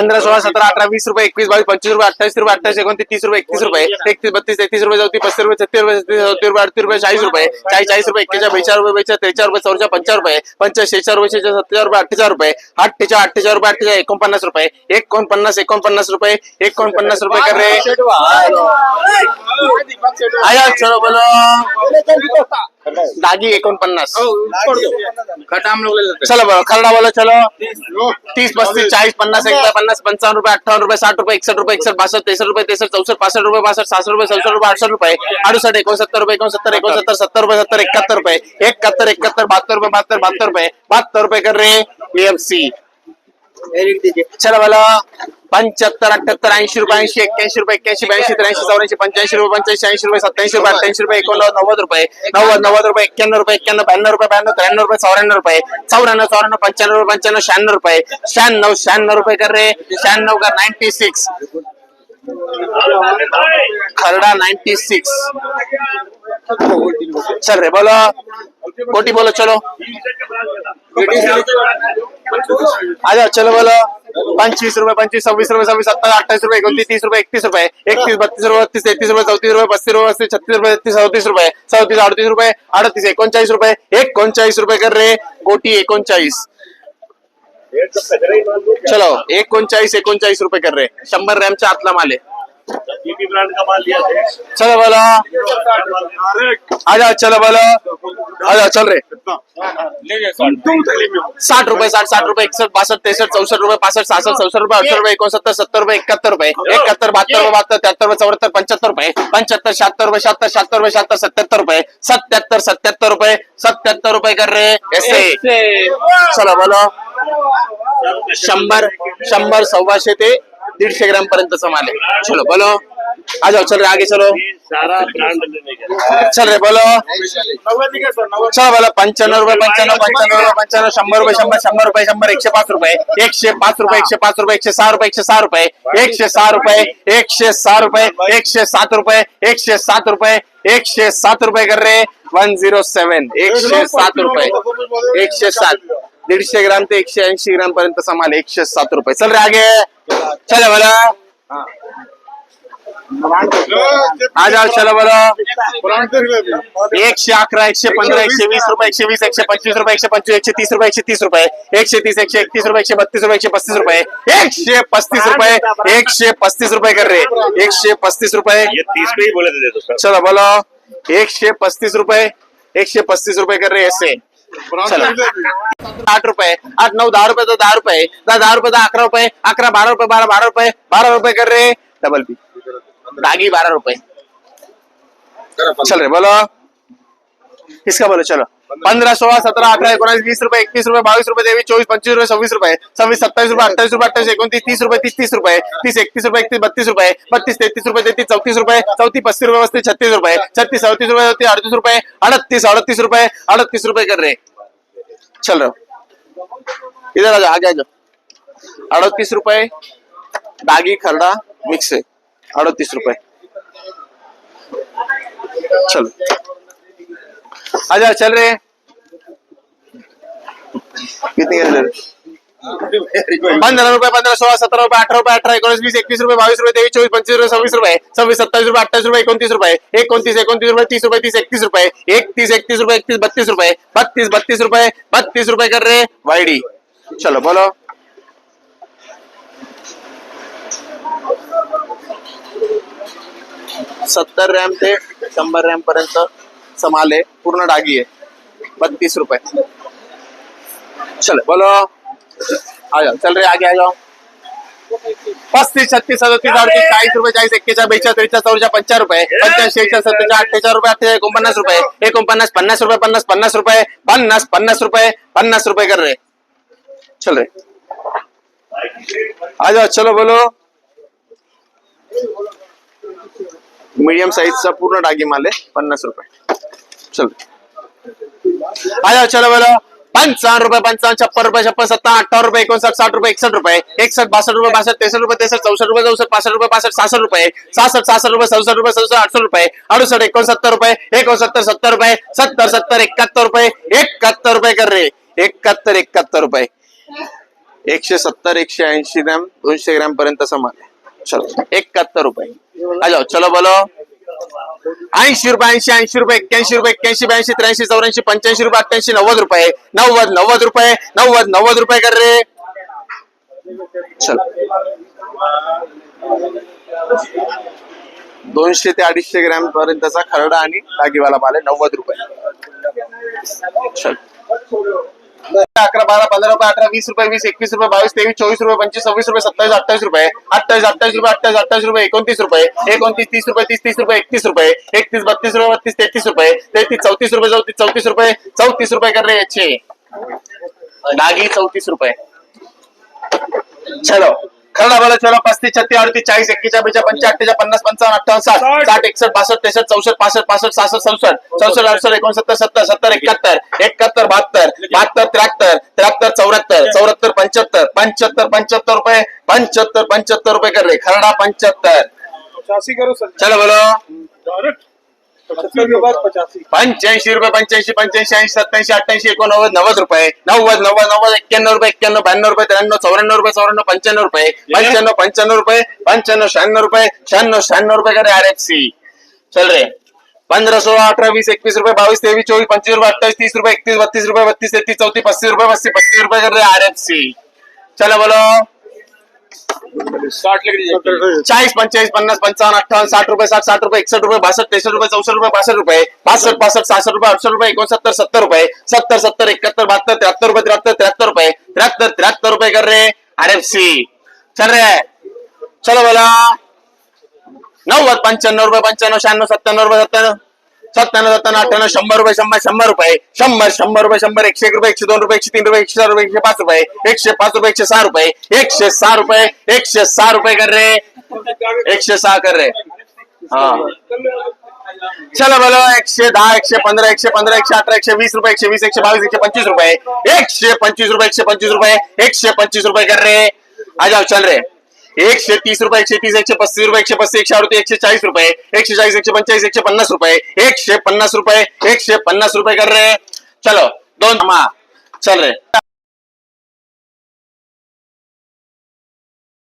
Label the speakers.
Speaker 1: पंधरा सोळा सतरा अठरा वीस रुपये एकवीस बावीस पंचवीस रुपये अठ्ठावीस रुपये अठ्ठावीस एकोणतीस तीस रुपये एकतीस रुपये एकतीस बत्तीस तेहतीस रुपये चौतीस पस्तीस रुपये छत्तीस रुपये सत्तीस चौतीस रुपये अडतीस रुपये चाळीस रुपये चाळीस चाळीस रुपये एक्केचाळीस बेचाळीस रुपये बेचाळीस त्रेचाळीस रुपये चौच्या पंचावन्न रुपये पंचाळीस शेचाळीस रुपये शेचाळीस सत्तेचाळीस रुपये अठ्ठेचाळीस रुपये अठ्ठेचाळीस अठ्ठेचाळीस रुपये अठ्ठेचाळीस एकोणपन्नास रुपये एकोणपन्नास एकोणपन्नास रुपये एकोणपन्नास रुपये कर रे आया चलो बोलो दागी एकोणपन्नास.
Speaker 2: खटा हम लोग ले लेते
Speaker 1: चलो बोलो खरडा बोलो चलो. तीस पस्तीस चाळीस पन्नास एकदा पन्नास पंचावन्न रुपये अठ्ठावन्न रुपये साठ रुपये एकसष्ट रुपये एकसष्ट बासष्ट तेसठ रुपये तेसठ चौसठ पासष्ट रुपये बासष्ट सहासष्ट रुपये सदुसष्ट रुपये अडुसष्ट रुपये अडुसष्ट एकोणसत्तर रुपये एकोणसत्तर एकोणसत्तर सत्तर रुपये सत्तर एकाहत्तर रुपये एकाहत्तर एकाहत्तर बहत्तर रुपये बहत्तर बहत्तर रुपये बहत्तर रुपये कर रे एमसी चलो बोलो पंच्याहत्तर अठ्याहत्तर ऐंशी रुपये ऐंशी एक्क्याऐंशी रुपये एक्क्याऐंशी ब्याऐंशी त्र्याऐंशी चौऱ्याऐंशी पंच्याऐंशी रुपये पंच्याऐंशी ऐंशी रुपये सत्याऐंशी रुपये अठ्ठ्याऐंशी रुपये एकोणनव्वद नव्वद रुपये नव्वद नव्वद रुपये एक्क्याण्णव रुपये एक्क्याण्णव ब्याण्णव रुपये ब्याण्णव त्र्याण्णव रुपये चौऱ्याण्णव रुपये चौऱ्याण्णव चौऱ्याण्णव पंच्याण्णव रुपये पंच्याण्णव शहाण्णव रुपये शहाण्णव शहाण्णव रुपये कर रे शहाण्णव का नाईन्टी सिक्स खरडा नाईन्टी सिक्स चल रे बोलो. कोटी बोलो चलो. आजा चलो बोलो. पंचवीस रुपये पंचवीस सव्वीस रुपये सव्वीस सत्तावीस अठ्ठावीस रुपये एकोणतीस तीस रुपये एकतीस रुपये एकतीस बत्तीस रुपये बत्तीस तेहतीस रुपये चौतीस रुपये पस्तीस रुपये पस्तीस छत्तीस रुपये छत्तीस चौतीस रुपये चौतीस अडतीस रुपये अडतीस एकोणचाळीस रुपये एकोणचाळीस रुपये कर रे कोटी एकोणचाळीस. चलो एकोणचाळीस एकोणचाळीस रुपये कर रे शंभर रॅमच्या आतला माल आहे.
Speaker 2: ब्रांड का माल लिया थे
Speaker 1: चलो बोलो। आ जाओ चलो बोलो। आ जाओ चल रे। साठ रुपये साठ साठ रुपये एकसष्ट बासष्ट त्रेसष्ट चौसष्ट रुपये पासष्ट सहासष्ट चौसष्ट रुपये अडुसष्ट रुपये एकोणसत्तर सत्तर रुपये एकाहत्तर रुपये एकाहत्तर बहात्तर रुपये बहात्तर त्र्याहत्तर रुपये चौऱ्याहत्तर पंच्याहत्तर रुपये पंच्याहत्तर शहात्तर रुपये शहात्तर शहात्तर रुपये शहात्तर सत्याहत्तर रुपये सत्याहत्तर सत्याहत्तर रुपये सत्याहत्तर रुपये कर रे ऐसे। चलो बोलो। शंभर शंभर सव्वाशे ते दीडशे ग्राम पर्यंतचा माल चलो बोलो आ जाओ चल रे आगे चलो चल रे बोलो चलो बोलो पंच्याण्णव रुपये पंच्याण्णव पंच्याण्णव रुपये पंच्याण्णव शंभर रुपये शंभर शंभर रुपये शंभर एकशे पाच रुपये एकशे पाच रुपये एकशे पाच रुपये एकशे सहा रुपये एकशे सहा रुपये एकशे सहा रुपये एकशे सहा रुपये एकशे सात रुपये एकशे सात रुपये एकशे सात रुपये कर रे वन झिरो सेवन एकशे सात रुपये एकशे सात दीडशे ग्राम ते एकशे ऐंशी ग्राम पर्यंत माल एकशे सात रुपये. चल रे आगे. चल बोला. आ जाओ चलो बोलो. एकशे अकरा एकशे पंधरा एकशे वीस रुपये एकशे वीस एकशे पंचवीस रुपये एकशे पंचवीस एकशे तीस रुपये एकशे तीस रुपये एकशे तीस एकशे एकतीस रुपये एकशे बत्तीस रुपये एकशे पस्तीस रुपये एकशे पस्तीस रुपये एकशे पस्तीस रुपये कर रे. एकशे पस्तीस रुपये.
Speaker 2: तीस पे ही बोले
Speaker 1: चलो बोलो. एकशे पस्तीस रुपये एकशे पस्तीस रुपये कर रे ऐसे. चला। आठ रुपए आठ नौ दहा रुपये तो दहा रुपये दहा रुपये दहा अकरा रुपये अकरा बारह रुपये बारह बारह रुपये बारह रुपये कर रहे डबल पी दागी बारह रुपए चल रहे बोलो। किसका बोलो? चलो। पंद्रह, सोलह, सत्रह, अठारह एकोनीस बीस रुपए, इक्कीस रुपए, बाईस रुपए तेईस चौबीस, पच्चीस रुपए, छब्बीस रुपए, छब्बीस, सत्ताईस रुपए, अट्ठाईस रुपए, अट्ठाईस उनतीस तीस रुपए, तीस तीस रुपए, तीस इकतीस रुपए इकतीस बत्तीस रुपए, बत्तीस, तैतीस रुपए, तैतीस, चौतीस रुपए, चौतीस पस्तीस रुपए, पस्तीस, छत्तीस रुपए छत्तीस रुपए, चौतीस, अड़तीस रुपए, अड़तीस अड़तीस रुपए अड़तीस रुपए कर रहे चल। रहे इधर आ जाओ, आगे आ जाओ। अड़तीस रुपए, दागी, खरड़ा, मिक्स। है अड़तीस रुपए। चलो। आजा चल रहे पंद्रह रुपए, पंद्रह, सोलह, सत्रह रुपए, अठारह रुपए, अठारह उन्नीस बीस, इक्कीस रुपए, बाईस रुपए, तेईस, चौबीस, पच्चीस रुपए, छब्बीस रुपए, छब्बीस, सत्ताईस रुपए, अट्ठाईस रुपए, इकतीस रुपए, इकतीस इकतीस रुपए, तीस रुपए, तीस, इकतीस रुपए, इकतीस इकतीस रुपए, इकतीस, बत्तीस रुपए, बत्तीस बत्तीस रुपए बत्तीस रुपए कर रहे वाईडी। चलो, बोलो। सत्तर रॅम ते शंभर रॅम पर्यंत। समाल आहे पूर्ण डागी आहे. बत्तीस रुपये. चलो बोलो. आ जाओ चल रहे आगे आ जाओ पस्तीस छत्तीस सदतीस अडतीस चाळीस रुपये चाळीस एक्केचाळीस बेचाळीस त्रेचाळीस चौदा पंचाळीस रुपये. पंच्याऐंशी एकशे सत्तेचाळीस अठ्ठेचाळीस रुपये अठ्ठेचाळीस एकोणपन्नास रुपये. एकोणपन्नास पन्नास रुपये पन्नास पन्नास रुपये. पन्नास पन्नास रुपये पन्नास रुपये कर रहे चल रहे आ जाओ चलो बोलो. मीडियम साईजचा पूर्ण डागी माल आहे पन्नास रुपये. चलो. आया चलो बोलो. पंचावन्न रुपये पंचावन्न छप्पन रुपये छप्पन सत्ता अठ्ठावन्न रुपये एकोणसाठ साठ रुपये एकसठ रुपये एकसठ बासष्ट रुपये बासष्ट तेसष्ट रुपये तेसष्ट चौसष्ट रुपये चौसष्ट पासष्ट रुपये पासष्ट सहासष्ट रुपये सहासष्ट सहासष्ट रुपये सदुसष्ट रुपये सदुसष्ट अडुसष्ट रुपये अडुसष्ट एकोणसत्तर रुपये एकोणसत्तर सत्तर रुपये सत्तर सत्तर एकाहत्तर रुपये एकाहत्तर रुपये कर रे. एकाहत्तर एकाहत्तर रुपये. एकशे सत्तर एकशे ऐंशी ग्रॅम दोनशे ग्रॅम पर्यंत समान चलो एकाहत्तर रुपये. चलो बोलो. ऐंशी रुपये ऐंशी ऐंशी रुपये एक्क्याऐंशी रुपये एक्क्याऐंशी ब्याऐंशी त्र्याऐंशी चौऱ्याऐंशी पंच्याऐंशी रुपये अठ्ठ्याऐंशी नव्वद रुपये नव्वद नव्वद रुपये नव्वद नव्वद रुपये कर रे. चल. दोनशे ते अडीचशे ग्रॅम पर्यंतचा खरडा आणि दागीवाला माल आहे नव्वद रुपये. चल. अकरा बारा पंधरा रुपये अठरा वीस रुपये वीस एकवीस रुपये बावीस तेवीस चोवीस रुपये पंचवीस सव्वीस रुपये सत्तावीस अठ्ठावीस रुपये अठ्ठावीस अठ्ठावीस रुपये अठ्ठावीस अठ्ठावीस रुपये एकोणतीस रुपये एकोणतीस तीस रुपये तीस तीस रुपये एकतीस रुपये एकतीस बत्तीस रुपये बत्तीस तेहतीस रुपये तेहतीस चौतीस रुपये चौतीस चौतीस रुपये चौतीस रुपये कर रहे हैं अच्छे चौतीस रुपये. चलो. खरडा बोला चलो पस्तीस छत्तीस अडतीस चाळीस एक्केचाळीस बेचाळीस पंच्याहत्तर पन्नास पंचावन्न अठ्ठावन्न साठ साठ. एकसष्ट बासष्ट त्रेसष्ट चौसष्ट पासष्ट पासष्ट सहासष्ट चौसष्ट चौसष्ट अडुसष्ट एकोणसत्तर सत्तर सत्तर एकाहत्तर एकाहत्तर बहात्तर बहात्तर त्र्याहत्तर त्र्याहत्तर चौऱ्याहत्तर चौऱ्याहत्तर पंच्याहत्तर पंच्याहत्तर पंच्याहत्तर रुपये पंच्याहत्तर पंच्याहत्तर रुपये कर खरडा पंच्याहत्तर. चलो बोलो. पंच्याऐंशी रुपये पंच्याऐंशी पंच्याऐंशी ऐंशी सत्याऐंशी अठ्ठ्याऐंशी एकोणनव्वद नव्वद रुपये नव्वद नव्वद नव्वद एक्क्याण्णव रुपये एक्क्याण्णव ब्याण्णव रुपये त्र्याण्णव चौऱ्याण्णव रुपये चौऱ्याण्णव पंच्याण्णव रुपये पंच्याण्णव पंच्याण्णव रुपये पंच्याण्णव शहाण्णव रुपये शहाण्णव शहाण्णव रुपये करे आर एफ़ सी चल रे. पंद्रह सोळा अठरा वीस एकवीस रुपये बावीस तेवीस चोवीस पंचवीस रुपये अट्ठाईस तीस रुपये एकतीस बत्तीस रुपये बत्तीस तेहतीस चौतीस पस्तीस रुपये पस्तीस पस्तीस रुपये कर रहे आर एफ़ सी चलो बोलो. चाळीस पंचेचाळीस पन्नास पंचावन्न अठ्ठावन्न साठ रुपये साठ साठ रुपये एकसष्ट रुपये बासष्ट त्रेसष्ट रुपये चौसष्ट रुपये पासष्ट रुपये पासष्ट पासष्ट सहासष्ट रुपये अडुसष्ट रुपये एकोणसत्तर सत्तर रुपये सत्तर सत्तर एकाहत्तर बहात्तर त्र्याहत्तर रुपये त्र्याहत्तर त्र्याहत्तर रुपये त्र्याहत्तर त्र्याहत्तर रुपये कर रहे आर एफ सी. चल रहे चलो बोला. नव्वद पंच्याण्णव रुपये पंच्याण्णव शहाण्णव सत्त्याण्णव रुपये सत्त्याण्णव. सत्त्याण्णव सत्त्याण्णव अठ्ठ्याण्णव शंभर रुपये शंभर शंभर रुपये शंभर शंभर रुपये शंभर एकशे एक रुपये एकशे दोन रुपये एकशे तीन रुपये एकशे चार रुपये एकशे पाच रुपये एकशे पाच रुपये एकशे सहा रुपये एकशे सहा रुपये एकशे सहा रुपये कर रहे एकशे सहा कर रहे हाँ चलो बोलो एकशे दहा एकशे पंधरा एकशे पंधरा एकशे अठरा एकशे वीस रुपये एकशे वीस एकशे बावीस एकशे पंचवीस रुपये एकशे पंचवीस रुपये एकशे पंचवीस रुपये एकशे पंचवीस रुपये कर रहे आ जाओ चल रहे एकशे तीस रुपये एकशे तीस एकशे पस्तीस रुपये एकशे पस्तीस एकशे अडतीस एकशे चाळीस रुपये एकशे चाळीस एकशे पंचाळीस एकशे पन्नास रुपये एकशे पन्नास रुपये एकशे पन्नास रुपये कर रहे चलो दोन चल रहे